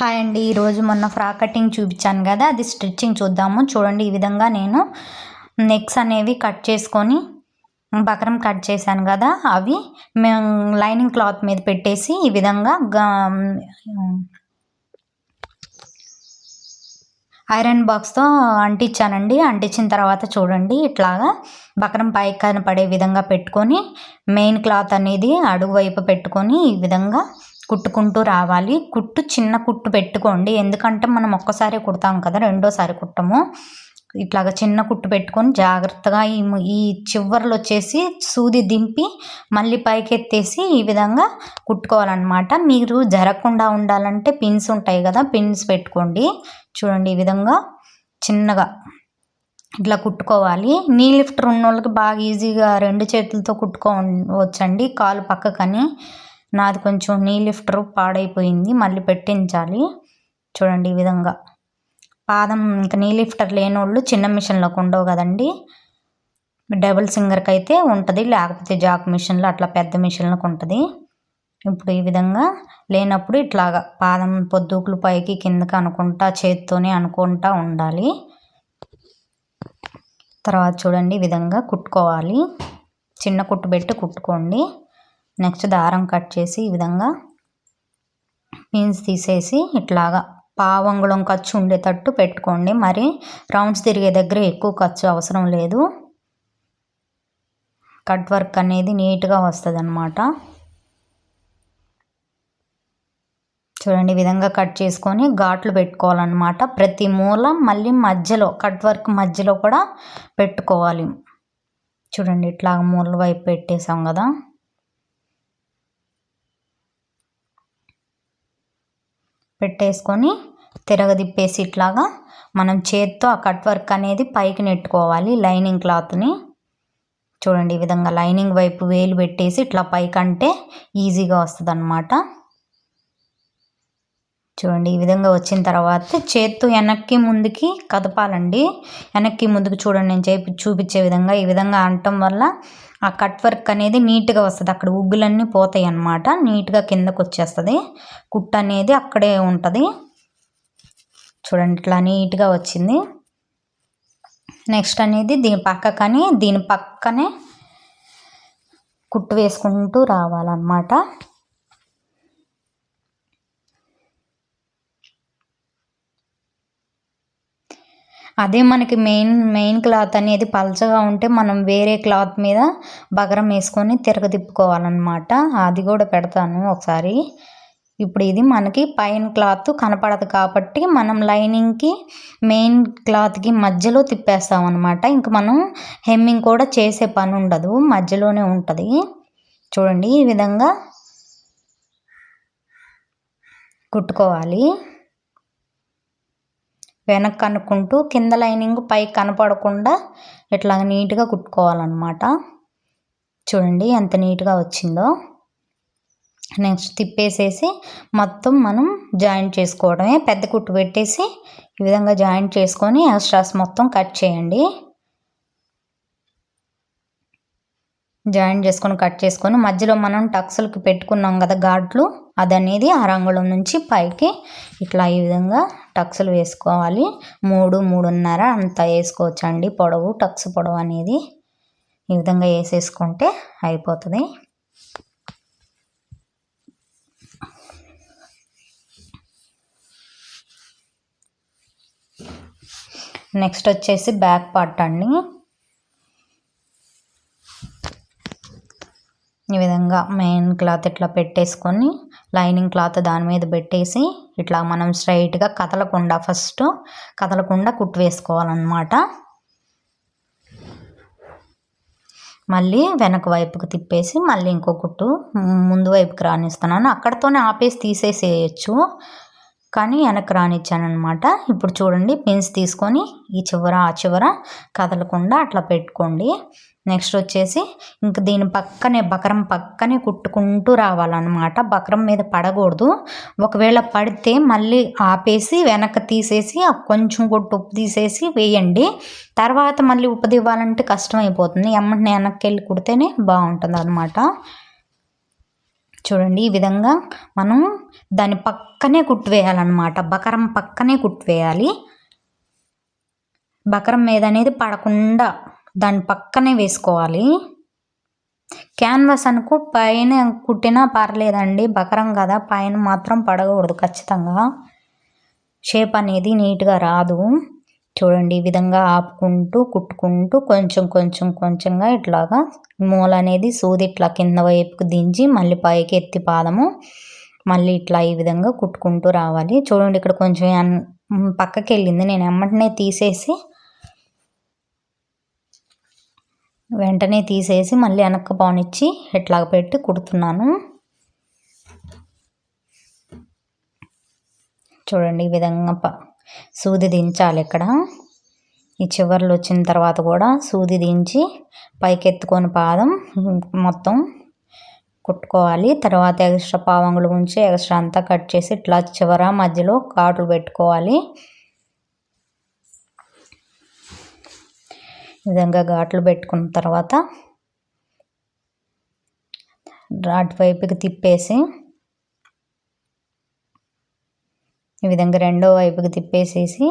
Hi అండి. ఈరోజు మొన్న ఫ్రాక్ కటింగ్ చూపించాను కదా అది స్టిచ్చింగ్ చూద్దాము. చూడండి ఈ విధంగా నేను నెక్స్ అనేవి కట్ చేసుకొని బకరం కట్ చేశాను కదా అవి. మేము లైనింగ్ క్లాత్ మీద పెట్టేసి ఈ విధంగా ఐరన్ బాక్స్తో అంటించానండి. అంటించిన తర్వాత చూడండి ఇట్లాగా బకరం పైకి కనపడే విధంగా పెట్టుకొని మెయిన్ క్లాత్ అనేది అడుగు వైపు పెట్టుకొని ఈ విధంగా కుట్టుకుంటూ రావాలి. కుట్టు చిన్న కుట్టు పెట్టుకోండి. ఎందుకంటే మనం ఒక్కసారి కుడతాం కదా రెండోసారి కుట్టము. ఇట్లాగ చిన్న కుట్టు పెట్టుకొని జాగ్రత్తగా ఈ ఈ చివర్లు వచ్చేసి సూది దింపి మళ్ళీ పైకి ఎత్తేసి ఈ విధంగా కుట్టుకోవాలన్నమాట. మీరు జరగకుండా ఉండాలంటే పిన్స్ ఉంటాయి కదా పిన్స్ పెట్టుకోండి. చూడండి ఈ విధంగా చిన్నగా ఇట్లా కుట్టుకోవాలి. నీ లిఫ్టర్ ఉన్న వాళ్ళకి బాగా ఈజీగా రెండు చేతులతో కుట్టుకోవచ్చండి కాలు పక్కకని. నాది కొంచెం నీ లిఫ్టర్ పాడైపోయింది మళ్ళీ పెట్టించాలి. చూడండి ఈ విధంగా. పాదం ఇంకా నీ లిఫ్టర్ లేనోళ్ళు చిన్న మిషన్లోకి ఉండవు కదండి. డబుల్ సింగర్కి అయితే ఉంటుంది లేకపోతే జాక్ మిషన్లో అట్లా పెద్ద మిషన్లకు ఉంటుంది. ఇప్పుడు ఈ విధంగా లేనప్పుడు ఇట్లాగా పాదం పొద్దుకులు పైకి కిందకి అనుకుంటా చేత్తోనే అనుకుంటా ఉండాలి. తర్వాత చూడండి ఈ విధంగా కుట్టుకోవాలి. చిన్న కుట్టు పెట్టి కుట్టుకోండి. నెక్స్ట్ దారం కట్ చేసి ఈ విధంగా పిన్స్ తీసేసి ఇట్లాగా పావంగుళం ఖర్చు ఉండేటట్టు పెట్టుకోండి. మరి రౌండ్స్ తిరిగే దగ్గర ఎక్కువ ఖర్చు అవసరం లేదు. కట్ వర్క్ అనేది నీట్గా వస్తుంది అనమాట చూడండి ఈ విధంగా కట్ చేసుకొని ఘాట్లు పెట్టుకోవాలన్నమాట. ప్రతి మూల మళ్ళీ మధ్యలో కట్ వర్క్ మధ్యలో కూడా పెట్టుకోవాలి. చూడండి ఇట్లా మూల వైపు పెట్టేసాం కదా. పెట్టేసుకొని తిరగదిప్పేసి ఇట్లాగా మనం చేత్తో ఆ కట్ వర్క్ అనేది పైకి నెట్టుకోవాలి లైనింగ్ క్లాత్ని. చూడండి ఈ విధంగా లైనింగ్ వైపు వేలు పెట్టేసి ఇట్లా పైకంటే ఈజీగా వస్తుంది అనమాట చూడండి ఈ విధంగా వచ్చిన తర్వాత చేత్తో వెనక్కి ముందుకి కదపాలండి. వెనక్కి ముందుకు చూడండి నేను చేపి చూపించే విధంగా ఈ విధంగా అనటం వల్ల ఆ కట్ వర్క్ అనేది నీట్గా వస్తుంది. అక్కడ ఉగ్గులన్నీ పోతాయి అన్నమాట నీట్గా కిందకు వచ్చేస్తుంది కుట్ అనేది అక్కడే ఉంటుంది. చూడండి ఇట్లా నీట్గా వచ్చింది. నెక్స్ట్ అనేది దీని పక్క కానీ దీని పక్కనే కుట్టు వేసుకుంటూ రావాలన్నమాట. అదే మనకి మెయిన్ మెయిన్ క్లాత్ అనేది పలచగా ఉంటే మనం వేరే క్లాత్ మీద బగరం వేసుకొని తిరగదిప్పుకోవాలన్నమాట అది కూడా పెడతాను ఒకసారి. ఇప్పుడు ఇది మనకి పైన క్లాత్ కనపడదు కాబట్టి మనం లైనింగ్కి మెయిన్ క్లాత్కి మధ్యలో తిప్పేస్తాం అనమాట ఇంక మనం హెమ్మింగ్ కూడా చేసే పని ఉండదు మధ్యలోనే ఉంటుంది. చూడండి ఈ విధంగా కుట్టుకోవాలి. వెనక్కి అనుకుంటూ కింద లైనింగ్ పై కనపడకుండా ఇట్లా నీట్గా కుట్టుకోవాలన్నమాట. చూడండి ఎంత నీట్గా వచ్చిందో. నెక్స్ట్ తిప్పేసేసి మొత్తం మనం జాయింట్ చేసుకోవడమే. పెద్ద కుట్టు పెట్టేసి ఈ విధంగా జాయింట్ చేసుకొని ఎక్స్ట్రాస్ మొత్తం కట్ చేయండి. జాయిన్ చేసుకొని కట్ చేసుకొని మధ్యలో మనం టక్స్లకి పెట్టుకున్నాం కదా ఘాట్లు అది అనేది ఆ రంగుళం నుంచి పైకి ఇట్లా ఈ విధంగా టక్స్లు వేసుకోవాలి. మూడు మూడున్నర అంత వేసుకోవచ్చు అండి పొడవు టక్స్ పొడవు అనేది ఈ విధంగా వేసేసుకుంటే అయిపోతుంది. నెక్స్ట్ వచ్చేసి బ్యాక్ పార్ట్ అండి ఈ విధంగా మెయిన్ క్లాత్ ఇట్లా పెట్టేసుకొని లైనింగ్ క్లాత్ దాని మీద పెట్టేసి ఇట్లా మనం స్ట్రైట్గా కదలకుండా ఫస్ట్ కదలకుండా కుట్టు వేసుకోవాలన్నమాట. మళ్ళీ వెనక వైపుకు తిప్పేసి మళ్ళీ ఇంకో కుట్టు ముందు వైపుకి రానిస్తున్నాను. అక్కడతోనే ఆపేసి తీసేసేయచ్చు. కానీ వెనక్కి రానిచ్చానమాట ఇప్పుడు చూడండి పిన్స్ తీసుకొని ఈ చివర ఆ చివర కదలకుండా అట్లా పెట్టుకోండి. నెక్స్ట్ వచ్చేసి ఇంక దీని పక్కనే బకరం పక్కనే కుట్టుకుంటూ రావాలన్నమాట. బకరం మీద పడకూడదు. ఒకవేళ పడితే మళ్ళీ ఆపేసి వెనక్కి తీసేసి కొంచెం కొట్టు ఉప్పు తీసేసి వేయండి. తర్వాత మళ్ళీ ఉప్పు దివ్వాలంటే కష్టం అయిపోతుంది ఎమ్మటిని వెనక్కి వెళ్ళి కుడితేనే బాగుంటుంది అనమాట చూడండి ఈ విధంగా మనం దాని పక్కనే కుట్టివేయాలన్నమాట. బకరం పక్కనే కుట్టివేయాలి. బకరం మీద అనేది పడకుండా దాని పక్కనే వేసుకోవాలి. క్యాన్వాస్ అనుకో పైన కుట్టినా పర్లేదండి. బకరం కదా పైన మాత్రం పడకూడదు ఖచ్చితంగా. షేప్ అనేది నీట్గా రాదు. చూడండి ఈ విధంగా ఆపుకుంటూ కుట్టుకుంటూ కొంచెం కొంచెం కొంచెంగా ఇట్లాగా మూల అనేది సూది ఇట్లా కింద వైపుకు దించి మళ్ళీ పైకి ఎత్తి పాదము మళ్ళీ ఇట్లా ఈ విధంగా కుట్టుకుంటూ రావాలి. చూడండి ఇక్కడ కొంచెం పక్కకి వెళ్ళింది నేను ఎమ్మటనే తీసేసి వెంటనే తీసేసి మళ్ళీ వెనక్కి పానిచ్చి ఇట్లాగ పెట్టి కుడుతున్నాను. చూడండి ఈ విధంగా ప సూది దించాలి ఇక్కడ. ఈ చివర్లు వచ్చిన తర్వాత కూడా సూది దించి పైకెత్తుకొని పాదం మొత్తం కుట్టుకోవాలి. తర్వాత ఎక్స్ట్రా పావంగులు ఉంచి ఎక్స్ట్రా అంతా కట్ చేసి ఇట్లా చివర మధ్యలో కాటులు పెట్టుకోవాలి. విధంగా ఘాట్లు పెట్టుకున్న తర్వాత రాట్ వైపుకి తిప్పేసి ఈ విధంగా రెండో వైపుకి తిప్పేసేసి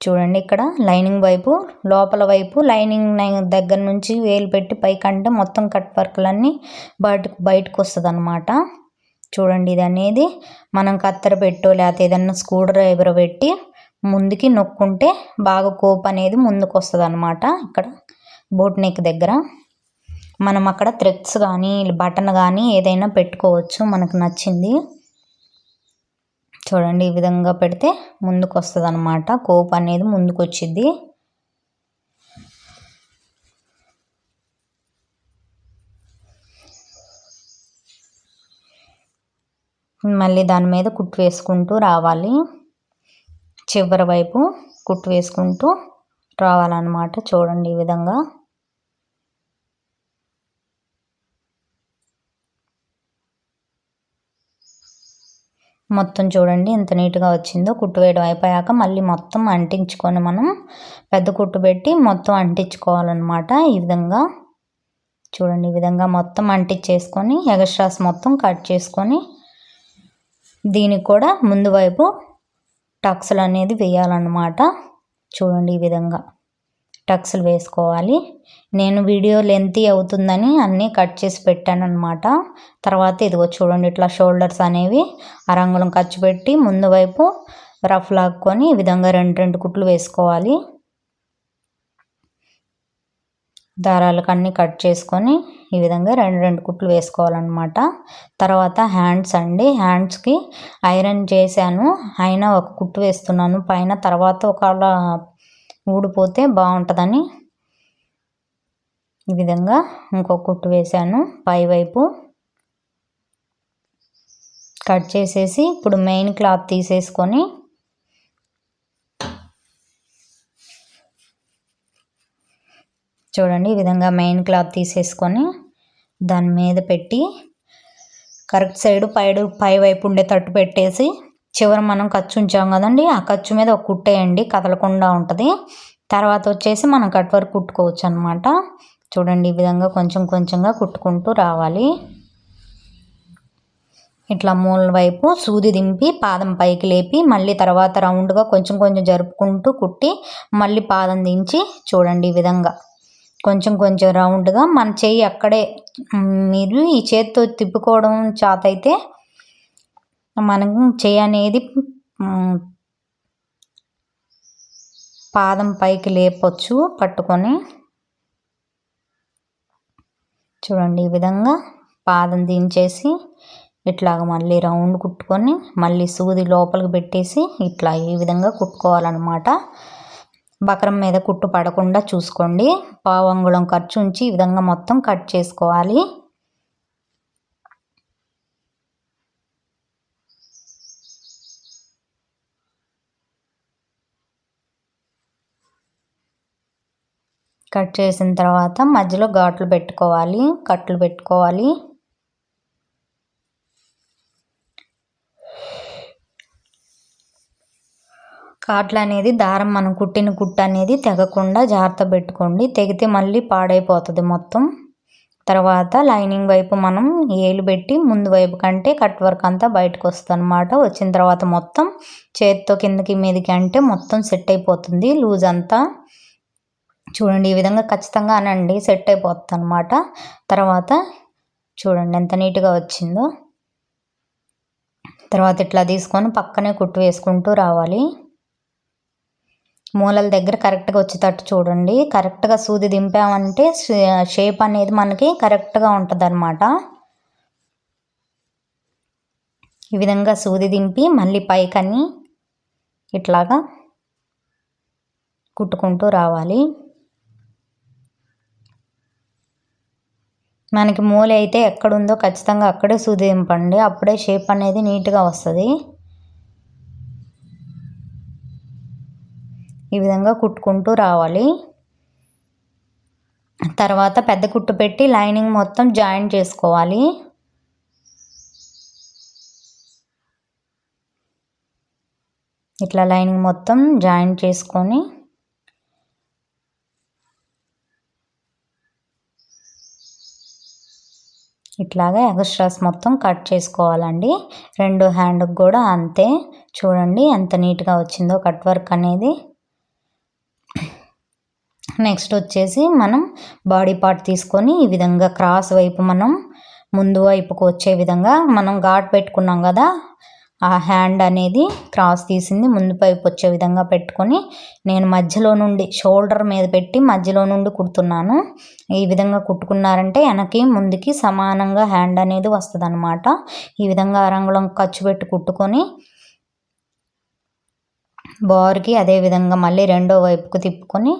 చూడండి ఇక్కడ లైనింగ్ వైపు లోపల వైపు లైనింగ్ దగ్గర నుంచి వేలు పెట్టి పైకంటే మొత్తం కట్ వర్క్లన్నీ బయటకు బయటకు వస్తుంది అనమాట చూడండి ఇది అనేది మనం కత్తెర పెట్టో లేకపోతే ఏదన్నా స్క్రూ డ్రైవర్ పెట్టి ముందుకి నొక్కుంటే బాగా కోప్ అనేది ముందుకు వస్తుంది అనమాట ఇక్కడ బోట్ నెక్ దగ్గర. మనం అక్కడ థ్రెడ్స్ కానీ బటన్ కానీ ఏదైనా పెట్టుకోవచ్చు మనకు నచ్చింది. చూడండి ఈ విధంగా పెడితే ముందుకు వస్తుంది అనమాట కోప్ అనేది ముందుకు వచ్చింది మళ్ళీ దాని మీద కుట్టు వేసుకుంటూ రావాలి. చివరి వైపు కుట్టు వేసుకుంటూ రావాలన్నమాట. చూడండి ఈ విధంగా. మొత్తం చూడండి ఎంత నీట్గా వచ్చిందో. కుట్టు వేయడం అయిపోయాక మళ్ళీ మొత్తం అంటించుకొని మనం పెద్ద కుట్టు పెట్టి మొత్తం అంటించుకోవాలన్నమాట. ఈ విధంగా చూడండి ఈ విధంగా మొత్తం అంటించేసుకొని ఎగస్ట్రాస్ మొత్తం కట్ చేసుకొని దీనికి కూడా ముందు వైపు టక్స్లు అనేది వేయాలన్నమాట. చూడండి ఈ విధంగా. టక్స్లు వేసుకోవాలి. నేను వీడియో లెంతీ అవుతుందని అన్నీ కట్ చేసి పెట్టాను అనమాట తర్వాత ఇదిగో చూడండి ఇట్లా షోల్డర్స్ అనేవి అరంగుళం ఖర్చు పెట్టి ముందు వైపు రఫ్ లాక్కొని ఈ విధంగా రెండు రెండు కుట్లు వేసుకోవాలి. దారాలకు అన్నీ కట్ చేసుకొని ఈ విధంగా రెండు రెండు కుట్లు వేసుకోవాలన్నమాట. తర్వాత హ్యాండ్స్ అండి. హ్యాండ్స్కి ఐరన్ చేశాను. అయినా ఒక కుట్టు వేస్తున్నాను. పైన తర్వాత ఒకవేళ ఊడిపోతే బాగుంటుందని ఈ విధంగా ఇంకో కుట్టు వేశాను. పైవైపు కట్ చేసేసి ఇప్పుడు మెయిన్ క్లాత్ తీసేసుకొని చూడండి ఈ విధంగా మెయిన్ క్లాత్ తీసేసుకొని దాని మీద పెట్టి కరెక్ట్ సైడ్ పైడు పై వైపు ఉండే తట్టు పెట్టేసి చివర మనం ఖర్చు ఉంచాం కదండి ఆ ఖర్చు మీద ఒక కుట్టేయండి కదలకుండా ఉంటుంది. తర్వాత వచ్చేసి మనం కట్ వర్క్ కుట్టుకోవచ్చు అనమాట చూడండి ఈ విధంగా కొంచెం కొంచెంగా కుట్టుకుంటూ రావాలి. ఇట్లా మూల వైపు సూది దింపి పాదం పైకి లేపి మళ్ళీ తర్వాత రౌండ్గా కొంచెం కొంచెం జరుపుకుంటూ కుట్టి మళ్ళీ పాదం దించి చూడండి ఈ విధంగా. కొంచెం కొంచెం రౌండ్గా మన చేయి అక్కడే మీరు ఈ చేతితో తిప్పుకోవడం చేత అయితే మనం చెయ్యి అనేది పాదం పైకి లేపొచ్చు పట్టుకొని. చూడండి ఈ విధంగా పాదం దించేసి ఇట్లాగ మళ్ళీ రౌండ్ కుట్టుకొని మళ్ళీ సూది లోపలికి పెట్టేసి ఇట్లా ఈ విధంగా కుట్టుకోవాలన్నమాట. బకరం మీద కుట్టు పడకుండా చూసుకోండి. పావంగుళం ఖర్చు ఉంచి ఈ విధంగా మొత్తం కట్ చేసుకోవాలి. కట్ చేసిన తర్వాత మధ్యలో ఘాట్లు పెట్టుకోవాలి. కట్లు పెట్టుకోవాలి. కాట్లు అనేది దారం మనం కుట్టిన కుట్టు అనేది తెగకుండా జాగ్రత్త పెట్టుకోండి. తెగితే మళ్ళీ పాడైపోతుంది మొత్తం. తర్వాత లైనింగ్ వైపు మనం ఏలు పెట్టి ముందు వైపు కంటే కట్ వర్క్ అంతా బయటకు వస్తుంది అనమాట వచ్చిన తర్వాత మొత్తం చేతితో కిందకి మీదకి అంటే మొత్తం సెట్ అయిపోతుంది. లూజ్ అంతా చూడండి ఈ విధంగా ఖచ్చితంగా అనండి సెట్ అయిపోతుంది అనమాట తర్వాత చూడండి ఎంత నీట్గా వచ్చిందో. తర్వాత ఇట్లా తీసుకొని పక్కనే కుట్టు వేసుకుంటూ రావాలి. మూలల దగ్గర కరెక్ట్గా వచ్చేటట్టు చూడండి. కరెక్ట్గా సూది దింపామంటే షేప్ అనేది మనకి కరెక్ట్గా ఉంటుంది అనమాట ఈ విధంగా సూది దింపి మళ్ళీ పైకని ఇట్లాగా కుట్టుకుంటూ రావాలి. మనకి మూల అయితే ఎక్కడుందో ఖచ్చితంగా అక్కడే సూదింపండి అప్పుడే షేప్ అనేది నీట్గా వస్తుంది. ఈ విధంగా కుట్టుకుంటూ రావాలి. తర్వాత పెద్ద కుట్టు పెట్టి లైనింగ్ మొత్తం జాయింట్ చేసుకోవాలి. ఇట్లా లైనింగ్ మొత్తం జాయింట్ చేసుకొని ఇట్లాగా ఎక్స్ట్రాస్ మొత్తం కట్ చేసుకోవాలండి. రెండు హ్యాండ్కి కూడా అంతే. చూడండి ఎంత నీట్గా వచ్చిందో కట్ వర్క్ అనేది. నెక్స్ట్ వచ్చేసి మనం బాడీ పార్ట్ తీసుకొని ఈ విధంగా క్రాస్ వైపు మనం ముందు వైపుకు వచ్చే విధంగా మనం ఘాట్ పెట్టుకున్నాం కదా ఆ హ్యాండ్ అనేది క్రాస్ తీసింది. ముందు పైపు వచ్చే విధంగా పెట్టుకొని నేను మధ్యలో నుండి షోల్డర్ మీద పెట్టి మధ్యలో నుండి కుడుతున్నాను. ఈ విధంగా కుట్టుకున్నారంటే వెనక్కి ముందుకి సమానంగా హ్యాండ్ అనేది వస్తుంది ఈ విధంగా రంగులం ఖర్చు పెట్టి కుట్టుకొని బార్కి అదే విధంగా మళ్ళీ రెండో వైపుకు తిప్పుకొని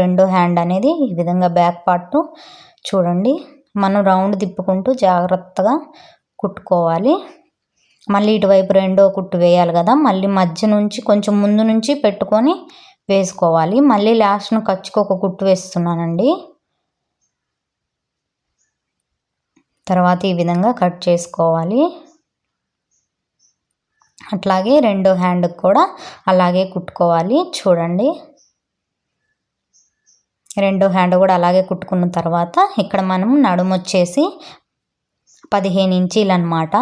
రెండో హ్యాండ్ అనేది ఈ విధంగా బ్యాక్ పార్ట్ చూడండి. మనం రౌండ్ తిప్పుకుంటూ జాగ్రత్తగా కుట్టుకోవాలి. మళ్ళీ ఇటువైపు రెండో కుట్టు వేయాలి కదా మళ్ళీ మధ్య నుంచి కొంచెం ముందు నుంచి పెట్టుకొని వేసుకోవాలి. మళ్ళీ లాస్ట్ను ఖర్చుకు ఒక కుట్టు వేస్తున్నానండి. తర్వాత ఈ విధంగా కట్ చేసుకోవాలి. అట్లాగే రెండో హ్యాండ్కి కూడా అలాగే కుట్టుకోవాలి. చూడండి. రెండో హ్యాండ్ కూడా అలాగే కుట్టుకున్న తర్వాత ఇక్కడ మనం నడుము వచ్చేసి పదిహేను ఇంచీలు అనమాట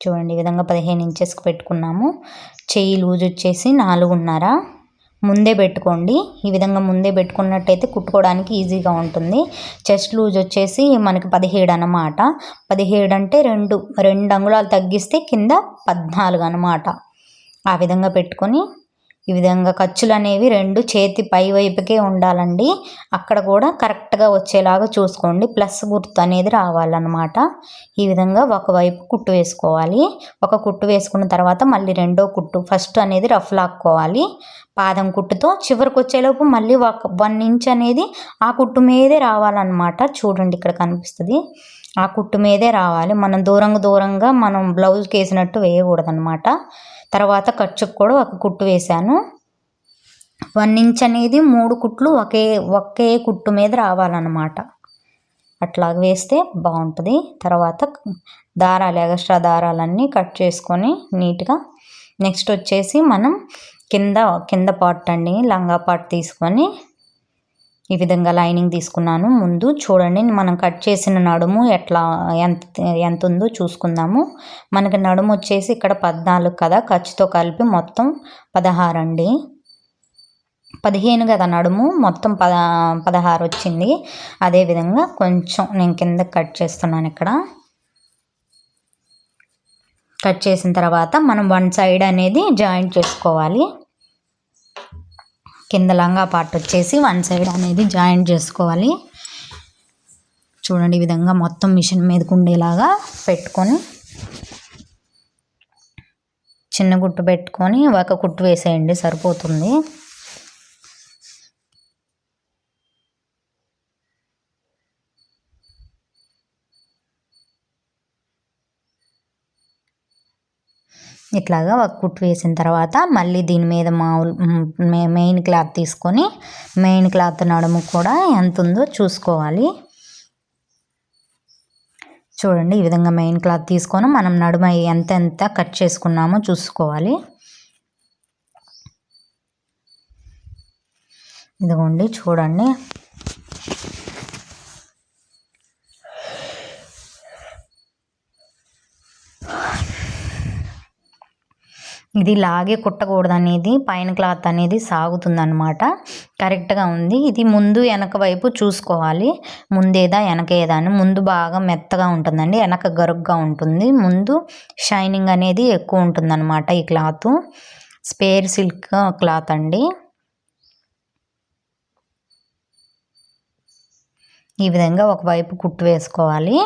చూడండి ఈ విధంగా పదిహేను ఇంచెస్కి పెట్టుకున్నాము. చెయ్యి లూజ్ వచ్చేసి నాలుగున్నర. ముందే పెట్టుకోండి. ఈ విధంగా ముందే పెట్టుకున్నట్టయితే కుట్టుకోవడానికి ఈజీగా ఉంటుంది. చెస్ట్ లూజ్ వచ్చేసి మనకి పదిహేడు అనమాట పదిహేడు అంటే రెండు రెండు అంగుళాలు తగ్గిస్తే కింద పద్నాలుగు అనమాట ఆ విధంగా పెట్టుకొని ఈ విధంగా ఖర్చులు అనేవి రెండు చేతి పై వైపుకే ఉండాలండి. అక్కడ కూడా కరెక్ట్గా వచ్చేలాగా చూసుకోండి. ప్లస్ గుర్తు అనేది రావాలన్నమాట. ఈ విధంగా ఒకవైపు కుట్టు వేసుకోవాలి. ఒక కుట్టు వేసుకున్న తర్వాత మళ్ళీ రెండో కుట్టు ఫస్ట్ అనేది రఫ్ లాక్కోవాలి. పాదం కుట్టుతో చివరికి వచ్చేలోపు మళ్ళీ ఒక వన్ ఇంచ్ అనేది ఆ కుట్టు మీదే రావాలన్నమాట. చూడండి ఇక్కడ కనిపిస్తుంది. ఆ కుట్టు మీదే రావాలి. మనం దూరంగా దూరంగా మనం బ్లౌజ్కి వేసినట్టు వేయకూడదు అనమాట తర్వాత ఖర్చుకు కూడా ఒక కుట్టు వేశాను. వన్ ఇంచ్ అనేది మూడు కుట్లు ఒకే ఒకే కుట్టు మీద రావాలన్నమాట. అట్లా వేస్తే బాగుంటుంది. తర్వాత దారాలు ఎగస్ట్రా దారాలన్నీ కట్ చేసుకొని నీట్గా నెక్స్ట్ వచ్చేసి మనం కింద కింద పార్ట్ అండి లంగా పార్ట్ తీసుకొని ఈ విధంగా లైనింగ్ తీసుకున్నాను. ముందు చూడండి మనం కట్ చేసిన నడుము ఎట్లా ఎంత ఎంత ఉందో చూసుకుందాము. మనకి నడుము వచ్చేసి ఇక్కడ పద్నాలుగు కదా ఖర్చుతో కలిపి మొత్తం పదహారు అండి పదిహేను కదా నడుము మొత్తం పద పదహారు వచ్చింది. అదేవిధంగా కొంచెం నేను కింద కట్ చేస్తున్నాను ఇక్కడ. కట్ చేసిన తర్వాత మనం వన్ సైడ్ అనేది జాయింట్ చేసుకోవాలి. కింద లంగా పార్ట్ వచ్చేసి వన్ సైడ్ అనేది జాయింట్ చేసుకోవాలి. చూడండి ఈ విధంగా మొత్తం మిషన్ మీదకు ఉండేలాగా పెట్టుకొని చిన్న గుట్టు పెట్టుకొని ఒక కుట్టు వేసేయండి సరిపోతుంది. ఇట్లాగా ఒక కుట్టు వేసిన తర్వాత మళ్ళీ దీని మీద మామూలు మెయిన్ క్లాత్ తీసుకొని మెయిన్ క్లాత్ నడుము కూడా ఎంత ఉందో చూసుకోవాలి. చూడండి ఈ విధంగా మెయిన్ క్లాత్ తీసుకొని మనం నడుమ ఎంత ఎంత కట్ చేసుకున్నామో చూసుకోవాలి. ఇదిగోండి చూడండి. ఇది లాగే కుట్టకూడదు అనేది పైన క్లాత్ అనేది సాగుతుంది అనమాట కరెక్ట్గా ఉంది. ఇది ముందు వెనక వైపు చూసుకోవాలి. ముందేదా వెనకేదా అని. ముందు బాగా మెత్తగా ఉంటుందండి. వెనక గరుగ్గా ఉంటుంది. ముందు షైనింగ్ అనేది ఎక్కువ ఉంటుంది అనమాట ఈ క్లాత్. స్పేర్ సిల్క్ క్లాత్ అండి. ఈ విధంగా ఒకవైపు కుట్టు వేసుకోవాలి.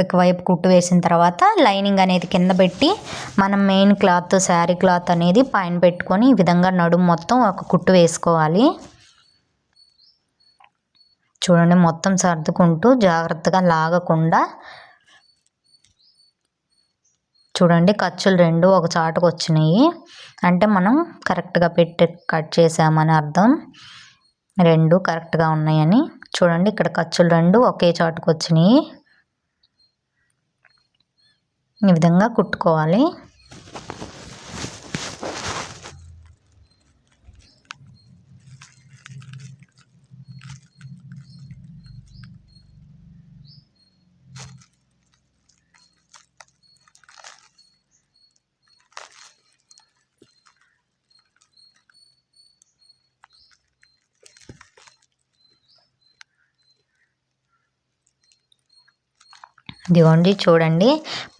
ఒకవైపు కుట్టు వేసిన తర్వాత లైనింగ్ అనేది కింద పెట్టి మనం మెయిన్ క్లాత్ శారీ క్లాత్ అనేది పైన పెట్టుకొని ఈ విధంగా నడుము మొత్తం ఒక కుట్టు వేసుకోవాలి. చూడండి మొత్తం సర్దుకుంటూ జాగ్రత్తగా లాగకుండా చూడండి ఖర్చులు రెండు ఒక చాటుకు వచ్చినాయి. అంటే మనం కరెక్ట్గా పెట్టి కట్ చేసామని అర్థం. రెండు కరెక్ట్గా ఉన్నాయని. చూడండి ఇక్కడ ఖర్చులు రెండు ఒకే చాటుకు వచ్చినాయి. ఈ విధంగా కుట్టుకోవాలి. ఇదిగోండి చూడండి.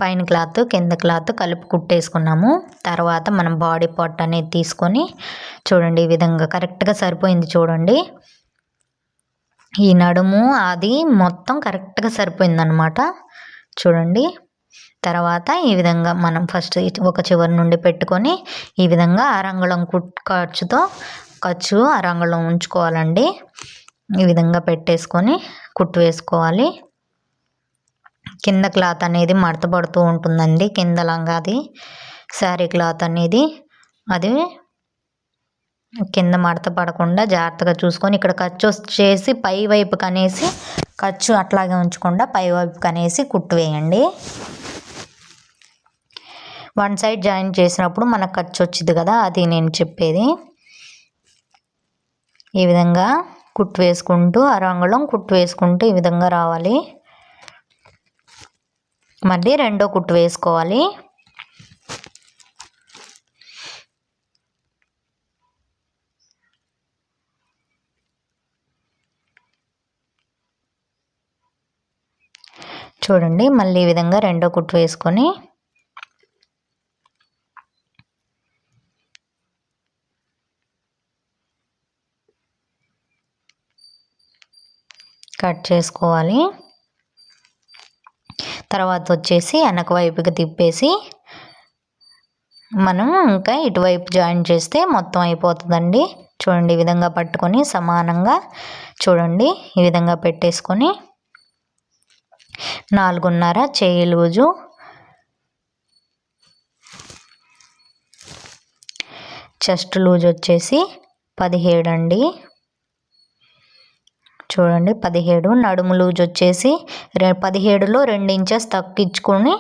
పైన క్లాత్ కింద క్లాత్ కలిపి కుట్టేసుకున్నాము. తర్వాత మనం బాడీ పార్ట్ అనేది తీసుకొని చూడండి ఈ విధంగా కరెక్ట్గా సరిపోయింది చూడండి. ఈ నడుము అది మొత్తం కరెక్ట్గా సరిపోయిందనమాట చూడండి. తర్వాత ఈ విధంగా మనం ఫస్ట్ ఒక చివరి నుండి పెట్టుకొని ఈ విధంగా అరంగుళం కుట్ ఖర్చుతో ఖర్చు అరంగుళం ఉంచుకోవాలండి. ఈ విధంగా పెట్టేసుకొని కుట్టు వేసుకోవాలి. కింద క్లాత్ అనేది మడత పడుతూ ఉంటుందండి. కింద లంగా అది శారీ క్లాత్ అనేది అది కింద మడత పడకుండా జాగ్రత్తగా చూసుకొని ఇక్కడ ఖర్చు వచ్చేసి పై వైపు కనేసి ఖర్చు అట్లాగే ఉంచకుండా పై వైపు కనేసి కుట్టు వేయండి. వన్ సైడ్ జాయిన్ చేసినప్పుడు మనకు ఖర్చు వచ్చింది కదా అది నేను చెప్పేది. ఈ విధంగా కుట్టు వేసుకుంటూ అరంగుళం కుట్టు వేసుకుంటూ ఈ విధంగా రావాలి. మళ్ళీ రెండో కుట్టు వేసుకోవాలి. చూడండి మళ్ళీ ఈ విధంగా రెండో కుట్టు వేసుకొని కట్ చేసుకోవాలి. తర్వాత వచ్చేసి వెనక వైపుకి తిప్పేసి మనం ఇంకా ఇటువైపు జాయిన్ చేస్తే మొత్తం అయిపోతుందండి. చూడండి ఈ విధంగా పట్టుకొని సమానంగా చూడండి ఈ విధంగా పెట్టేసుకొని నాలుగున్నర చేయి లూజు చెస్ట్ లూజ్ వచ్చేసి పదిహేడు అండి చూడండి పదిహేడు నడుము లూజ్ వచ్చేసి రె పదిహేడులో రెండు ఇంచెస్ తగ్గించుకొని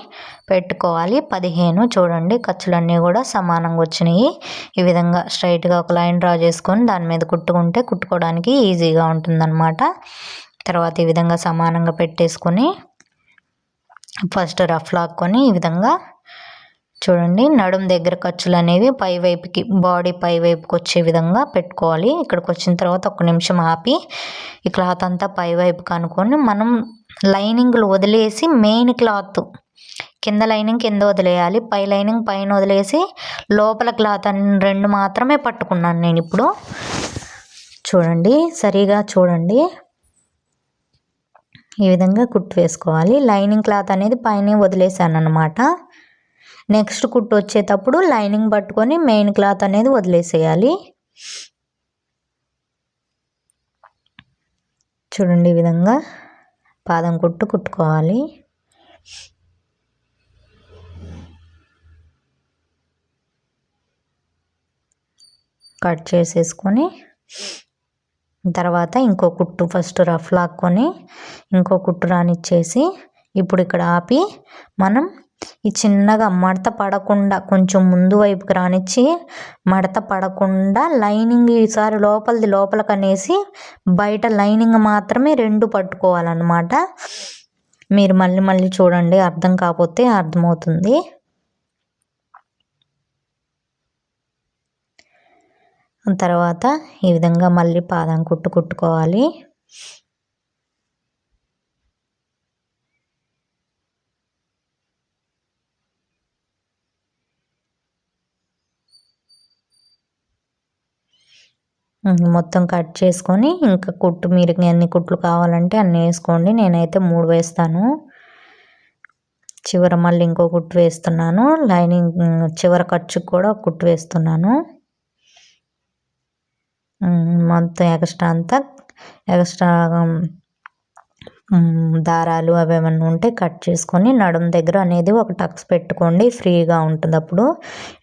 పెట్టుకోవాలి. పదిహేను చూడండి ఖర్చులన్నీ కూడా సమానంగా వచ్చినాయి. ఈ విధంగా స్ట్రైట్గా ఒక లైన్ డ్రా చేసుకొని దాని మీద కుట్టుకుంటే కుట్టుకోవడానికి ఈజీగా ఉంటుందన్నమాట. తర్వాత ఈ విధంగా సమానంగా పెట్టేసుకొని ఫస్ట్ రఫ్ లాక్కొని ఈ విధంగా చూడండి నడుం దగ్గర ఖర్చులు అనేవి పై వైపుకి బాడీ పై వైపుకి వచ్చే విధంగా పెట్టుకోవాలి. ఇక్కడికి వచ్చిన తర్వాత ఒక నిమిషం ఆపి ఈ క్లాత్ అంతా పై వైపు కనుక్కొని మనం లైనింగ్లు వదిలేసి మెయిన్ క్లాత్ కింద లైనింగ్ కింద వదిలేయాలి. పై లైనింగ్ పైన వదిలేసి లోపల క్లాత్ రెండు మాత్రమే పట్టుకున్నాను నేను ఇప్పుడు. చూడండి సరిగా చూడండి. ఈ విధంగా కుట్టు వేసుకోవాలి. లైనింగ్ క్లాత్ అనేది పైన వదిలేసాను అనమాట నెక్స్ట్ కుట్టు వచ్చేటప్పుడు లైనింగ్ పట్టుకొని మెయిన్ క్లాత్ అనేది వదిలేసేయాలి. చూడండి ఈ విధంగా పాదం కుట్టు కుట్టుకోవాలి. కట్ చేసేసుకొని తర్వాత ఇంకో కుట్టు ఫస్ట్ రఫ్ లాక్కొని ఇంకో కుట్టు రానిచ్చేసి ఇప్పుడు ఇక్కడ ఆపి మనం ఈ చిన్నగా మడత పడకుండా కొంచెం ముందు వైపుకి రానిచ్చి మడత పడకుండా లైనింగ్ ఈసారి లోపలిది లోపలికి అనేసి బయట లైనింగ్ మాత్రమే రెండు పట్టుకోవాలన్నమాట. మీరు మళ్ళీ మళ్ళీ చూడండి అర్థం కాకపోతే అర్థమవుతుంది. తర్వాత ఈ విధంగా మళ్ళీ పాదం కుట్టు కుట్టుకోవాలి. మొత్తం కట్ చేసుకొని ఇంకా కుట్టు మీరు ఎన్ని కుట్లు కావాలంటే అన్ని వేసుకోండి. నేనైతే మూడు వేస్తాను. చివర మళ్ళీ ఇంకో కుట్టు వేస్తున్నాను. లైనింగ్ చివర ఖర్చుకు కూడా కుట్టు వేస్తున్నాను. మొత్తం ఎక్స్ట్రా అంతా ఎక్స్ట్రా దారాలు అవి ఏమన్నా ఉంటే కట్ చేసుకొని నడుము దగ్గర అనేది ఒక టక్స్ పెట్టుకోండి ఫ్రీగా ఉంటుంది అప్పుడు.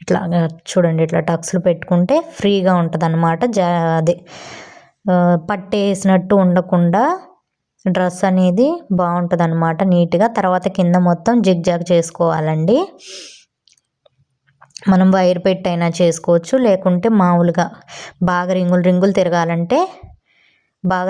ఇట్లా చూడండి ఇట్లా టక్స్లు పెట్టుకుంటే ఫ్రీగా ఉంటుంది అనమాట జా అది పట్టేసినట్టు ఉండకుండా డ్రెస్ అనేది బాగుంటుంది అనమాట నీట్గా. తర్వాత కింద మొత్తం జిగ్ జాగ్ చేసుకోవాలండి. మనం వైర్ పెట్టైనా చేసుకోవచ్చు లేకుంటే మామూలుగా బాగా రింగులు రింగులు తిరగాలంటే బాగా